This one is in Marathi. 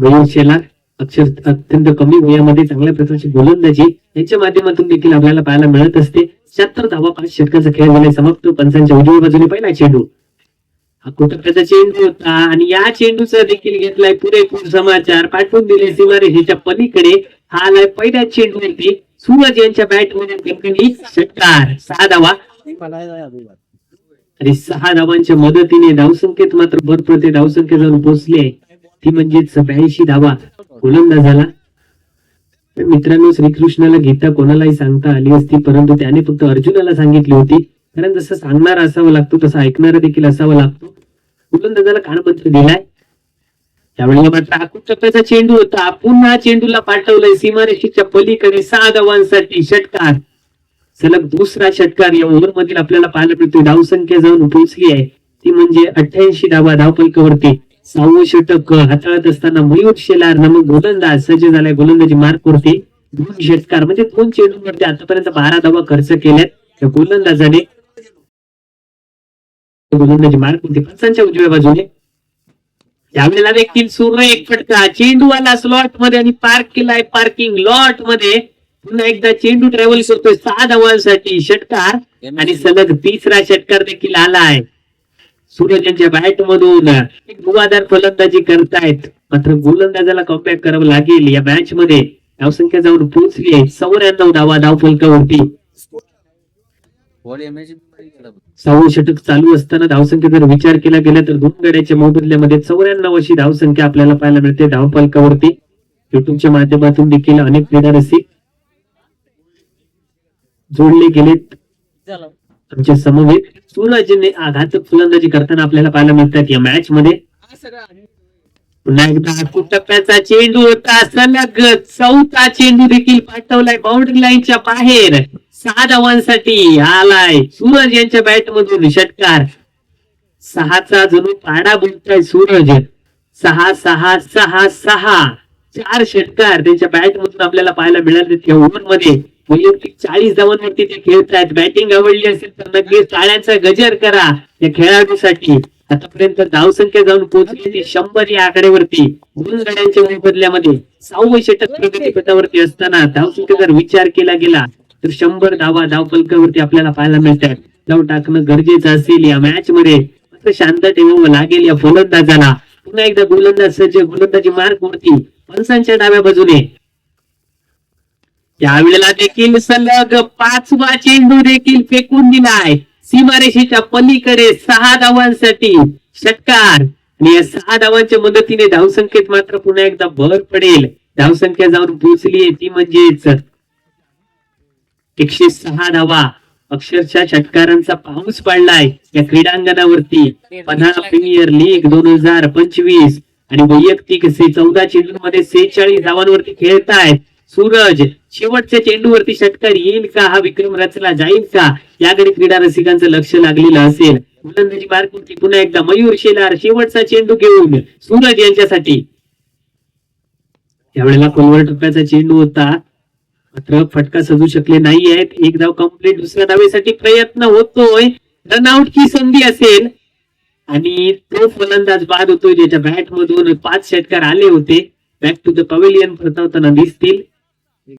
मयूर अक्षर अत्यंत कमी वयामध्ये चांगल्या प्रकारची गोलंदाजी यांच्या माध्यमातून देखील आपल्याला पाहायला मिळत असते. शहात्तर धावा पाच षटकाचा खेळ झाला समाप्त पंचांच्या उजव्या बाजूने पहिला चेंडू. हा कोटकाचा चेंडू होता आणि या चेंडूचा देखील घेतलाय पुरेपूर समाचार. पाठवून दिले सीमारेषेच्या पलीकडे. हा आलाय पहिल्या चेंडूवरती सूरज यांच्या बॅटमध्ये षटकार. सहा धावा. आणि सहा धावांच्या मदतीने धावसंख्येत मात्र भरपरते धावसंख्या जाऊन पोहोचले ती म्हणजे सप्याऐंशी धावा गोलंदाजाला तर मित्रांनो श्रीकृष्णाला गीता कोणालाही सांगता आली असती परंतु त्याने फक्त अर्जुनाला सांगितली होती. कारण जसं सांगणार असावं लागतो तसं ऐकणार देखील असावं लागतो. गोलंदाजाला कानपत्र दिलाय. त्यावेळेला मात्र आकुट टप्प्याचा चेंडू होता. पुन्हा चेंडूला पाठवलंय. सीमारेषेच्या पलीकडे सहा धावांसाठी षटकार. सलग दुसरा षटकार या ओव्हर मधील आपल्याला पाहायला मिळतो धावसंख्या जाऊन पोहोचली आहे. ती म्हणजे अठ्ठ्याऐंशी धावा धावपलकावरती सहावं षटक हाताळत असताना मयूर शेलार नामक गोलंदाज सज्ज झालाय. गोलंदाजी मार्क वरती दोन षटकार म्हणजे दोन चेंडूंवरती आतापर्यंत बारा धावा खर्च केल्यात. या गोलंदाजाने गोलंदाजी मार्क वरती पंचांच्या उजव्या बाजूने. यावेळेला देखील सूर्य एक फटका. चेंडू आला स्लॉटमध्ये आणि पार्क केलाय पार्किंग लॉटमध्ये. पुन्हा एकदा चेंडू ट्रॅव्हल करतोय सहा धावांसाठी षटकार. आणि सलग तिसरा षटकार देखील आलाय. सूरज यांच्या बॅट मधून एक धुवाधार फलंदाजी करतायत. मात्र गोलंदाजाला कमबॅक करावं लागेल. या मॅच मध्ये धावसंख्या जाऊन पोहोचली आहे. चौऱ्याण्णव धावा धाव फलकावरती. सहावं षटक चालू असताना धावसंख्या जर विचार केला गेला तर दोन गड्याच्या मोबदल्यामध्ये चौऱ्याण्णव अशी धावसंख्या आपल्याला पाहायला मिळते धावफलकावरती युट्यूबच्या माध्यमातून देखील अनेक क्रीडा रसिक जोडले गेलेत. आमच्या समवेत सूरजने आघातक फलंदाजी करताना आपल्याला पाहायला मिळतात या मॅच मध्ये. पुन्हा एकदा टप्प्याचा चेंडू होता? सलग चौथा चेंडू देखील पाठवलाय. बाउंड्री लाईनच्या बाहेर. सहा धावांसाठी आलाय. सूरज यांच्या बॅट मधून षटकार. सहाचा जणू पाडा बोलताय सूरज. सहा सहा सहा सहा. चार षटकार त्यांच्या बॅट मधून आपल्याला पाहायला मिळाले त्या ओव्हरमध्ये. वैयक्तिक चाळीस धावांवरती ते खेळतायत बॅटिंग आवडली असेल तर नक्कीच टाळ्यांचा गजर करा. या खेळाडूसाठी आतापर्यंत धावसंख्या जाऊन पोहोचली ती शंभर या आकड्यावरती दोन गड्यांच्या मोबदल्यामध्ये सहावं षटक प्रगतीपथावरती असताना धावसंख्या जर विचार केला गेला तर शंभर धावा धावपलकावरती आपल्याला पाहायला मिळतात. धाव टाकणं गरजेचं असेल या मॅच मध्ये मात्र शांत ठेवावं लागेल या फलंदाजाला पुन्हा एकदा गोलंदाज सज्ज गोलंदाजी मार्क वरती पंचांच्या डाव्या बाजूने त्यावेळेला देखील सलग पाचवा चेंडू देखील फेकून दिलाय. सीमारेषेच्या पलीकडे सहा धावांसाठी षटकार. आणि या सहा धावांच्या मदतीने धावसंख्येत मात्र पुन्हा एकदा भर पडेल. धावसंख्या जाऊन पोहोचली ती म्हणजेच एकशे सहा धावा. अक्षरशः षटकारांचा पाऊस पडलाय या क्रीडांगणावरती. पन्हाळा प्रीमियर लीग दोन हजार पंचवीस. आणि वैयक्तिक चौदा चेंडूंमध्ये सेहेचाळीस धावांवरती खेळतायत. सूरज शेवटच्या चेंडूवरती षटकार येईल का? हा विक्रम रचला जाईल का? याकडे क्रीडा रसिकांचं लक्ष लागलेलं असेल. गोलंदाजी मार्कवरती पुन्हा एकदा मयूर शेलार शेवटचा चेंडू घेऊन सूरज यांच्यासाठी. त्यावेळेला कोलवर टप्प्याचा चेंडू होता. मात्र फटका सजू शकले नाही आहेत एक धाव कंप्लीट दुसऱ्या धावेसाठी प्रयत्न होतोय. रनआउटची संधी असेल. आणि तो फलंदाज बाद होतोय ज्याच्या बॅट मधून पाच षटकार आले होते. बॅक टू द पवेलियन परतवताना दिसतील.